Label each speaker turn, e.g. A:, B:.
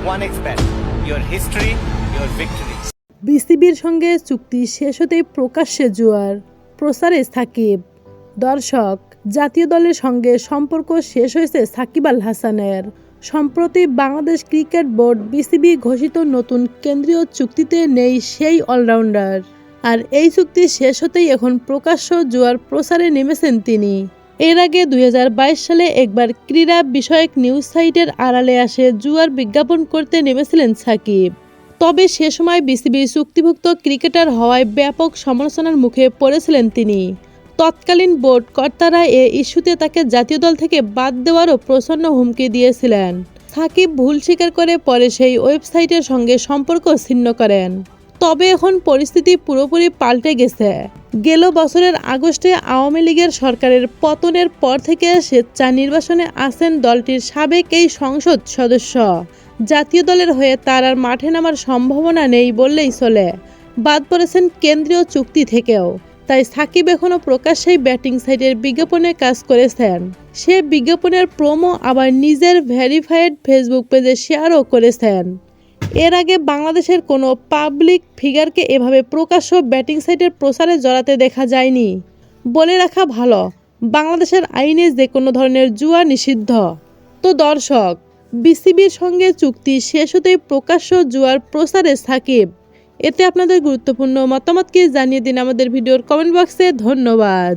A: Your history, your victory.
B: বিসিবির সঙ্গে চুক্তি শেষ হতেই প্রকাশ্যে জুয়ার। প্রচারে সাকিব। দর্শক জাতীয় দলের সঙ্গে সম্পর্ক শেষ হয়েছে সাকিব আল হাসানের। সম্প্রতি বাংলাদেশ ক্রিকেট বোর্ড বিসিবি ঘোষিত নতুন কেন্দ্রীয় চুক্তিতে নেই সেই অলরাউন্ডার। আর এই চুক্তি শেষ হতেই এখন প্রকাশ্য জুয়ার প্রচারে নেমেছেন তিনি। এর আগে দুই হাজার বাইশ সালে একবার ক্রীড়া বিষয়ক নিউজ সাইটের আড়ালে আসে জুয়ার বিজ্ঞাপন করতে নেমেছিলেন সাকিব। তবে সে সময় বিসিবি চুক্তিভুক্ত ক্রিকেটার হওয়ায় ব্যাপক সমালোচনার মুখে পড়েছিলেন তিনি। তৎকালীন বোর্ড কর্তারা এ ইস্যুতে তাকে জাতীয় দল থেকে বাদ দেওয়ারও প্রসন্ন হুমকি দিয়েছিলেন। সাকিব ভুল স্বীকার করে পরে সেই ওয়েবসাইটের সঙ্গে সম্পর্ক ছিন্ন করেন। তবে এখন পরিস্থিতি পুরোপুরি পাল্টে গেছে। গেল বছরের আগস্টে আওয়ামী লীগের সরকারের পতনের পর থেকে স্বেচ্ছা নির্বাসনে আসেন দলটির সাবেক এই সংসদ সদস্য। জাতীয় দলের হয়ে তার আর মাঠে নামার সম্ভাবনা নেই বললেই চলে। বাদ পড়েছেন কেন্দ্রীয় চুক্তি থেকেও। তাই সাকিব এখনও প্রকাশ্যেই ব্যাটিং সাইটের বিজ্ঞাপনে কাজ করেছেন। সে বিজ্ঞাপনের প্রোমো আবার নিজের ভেরিফাইড ফেসবুক পেজে শেয়ারও করেছেন। এর আগে বাংলাদেশের কোনো পাবলিক ফিগারকে এভাবে প্রকাশ্য ব্যাটিং সাইটের প্রসারে জড়াতে দেখা যায়নি। বলে রাখা ভালো, বাংলাদেশের আইনে যে কোনো ধরনের জুয়া নিষিদ্ধ। তো দর্শক, বিসিবির সঙ্গে চুক্তি শেষ হতেই প্রকাশ্য জুয়ার প্রসারে সাকিব। এতে আপনাদের গুরুত্বপূর্ণ মতামতকে জানিয়ে দিন আমাদের ভিডিওর কমেন্ট বক্সে। ধন্যবাদ।